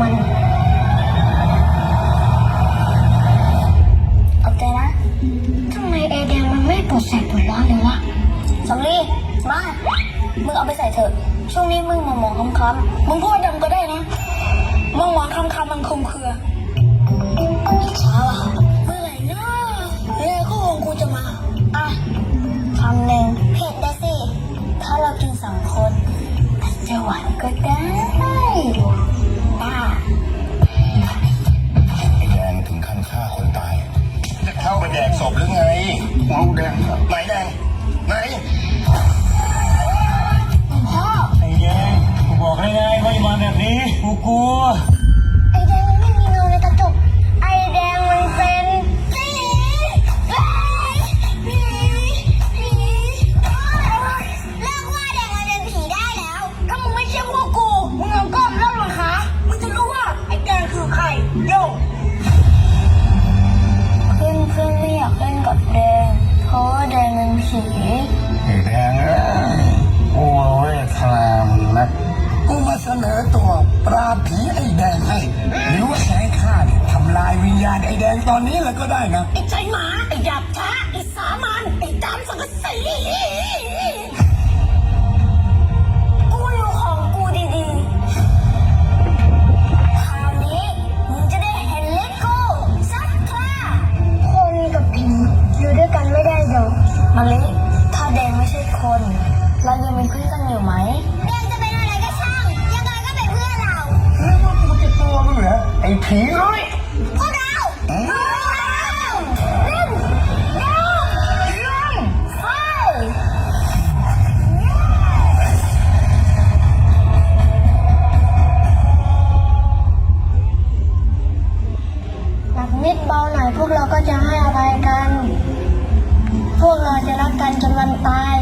มันขอบใจนะทำไมแอร์แดงมันไม่ปลดแสบปวดร้อนเลยวะสำลี่มามึงเอาไปใส่เถอะ ช่วงนี้มึงมองมองคำคำมึงพูดดำก็ได้นะมองมองคำคำมันคงเครือเช้าอะเมื่อไหร่นะเรือคู่ของกูจะมาอะคำหองเผ็ดได้สิ ถ้าเรากินสองคนจะหวานก็ได้ ไอ้แดงถึงขั้นฆ่าคนตาย จะเข้าไปแดกศพหรือไงเอาแดงไหนแดงไหน กเล่นกับแดง เพราะว่าแดงเป็นผีผีแดงเอ้ยกูเวทรามนะกูมาเสนอตัวปราบผีไอ้แดงให้หรือว่าใช้ข้าเนี่ยทำลายวิญญาณไอ้แดงตอนนี้เลยก็ได้นะ ไอ้ใจหมา ไอ้หยาบช้าไอ้สามัญไอ้ดำสังกะสี มาลิถ้าแดงไม่ใช่คน เรายังเป็นเพื่อนกันอยู่ไหมแดงจะเป็นอะไรก็ช่าง ยังไงก็เป็นเพื่อนเราแล้วว่ากูจะกลัวมึงเหรอไอ้ผีน้อยพวกเราพวกเราเล่นเล่นเล่นไฟหลักนิดเบาหน่อยพวกเราก็จะให้อภัยกัน พวกเราจะรักกันจนวันตาย